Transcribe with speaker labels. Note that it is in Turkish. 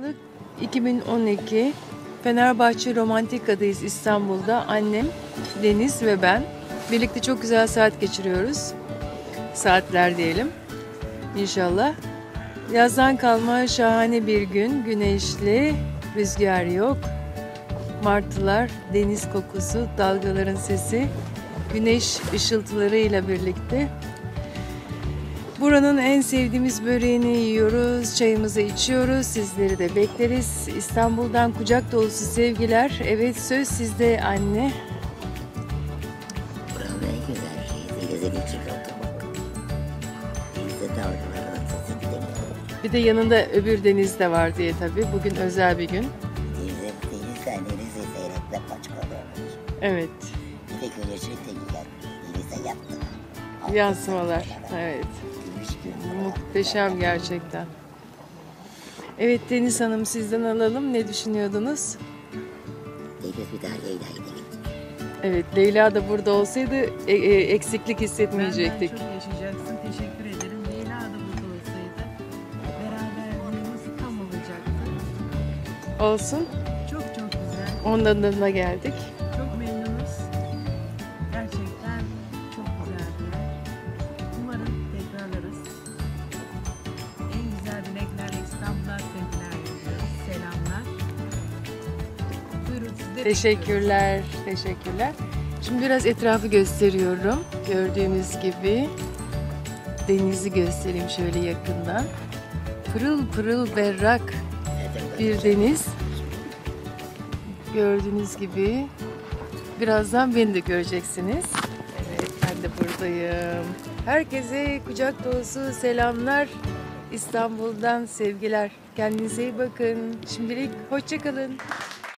Speaker 1: Aralık 2012 Fenerbahçe Romantika'dayız İstanbul'da. Annem, Deniz ve ben. Birlikte çok güzel saat geçiriyoruz. Saatler diyelim. İnşallah. Yazdan kalma şahane bir gün. Güneşli, rüzgar yok. Martılar, deniz kokusu, dalgaların sesi, güneş ışıltılarıyla birlikte Buranın en sevdiğimiz böreğini yiyoruz, çayımızı içiyoruz. Sizleri de bekleriz. İstanbul'dan kucak dolusu sevgiler. Evet söz sizde anne.
Speaker 2: Buranın en güzel şeyi çıkıldı bak. Denize dalgaların sesi gidemiyor.
Speaker 1: Bir de yanında öbür deniz de var diye tabii. Bugün özel bir gün.
Speaker 2: Denize, denizden denize seyretmek başka olmuş.
Speaker 1: Evet.
Speaker 2: Bir de güneşin de güzel. Denize yattı.
Speaker 1: Yansımalar. Evet. Muhteşem gerçekten. Evet Deniz Hanım sizden alalım. Ne düşünüyordunuz?
Speaker 2: Deniz bir daha Leyla'yı da.
Speaker 1: Evet Leyla da burada olsaydı e- e- eksiklik hissetmeyecektik.
Speaker 3: Benden çok yaşayacaksın. Teşekkür ederim. Leyla da burada olsaydı beraberliğimiz tam olacaktı.
Speaker 1: Olsun.
Speaker 3: Çok çok güzel.
Speaker 1: Ondan da geldik. Teşekkürler, teşekkürler. Şimdi biraz etrafı gösteriyorum. Gördüğünüz gibi denizi göstereyim şöyle yakından. Pırıl pırıl berrak bir deniz. Gördüğünüz gibi birazdan beni de göreceksiniz. Evet, ben de buradayım. Herkese kucak dolusu selamlar. İstanbul'dan sevgiler. Kendinize iyi bakın. Şimdilik hoşçakalın.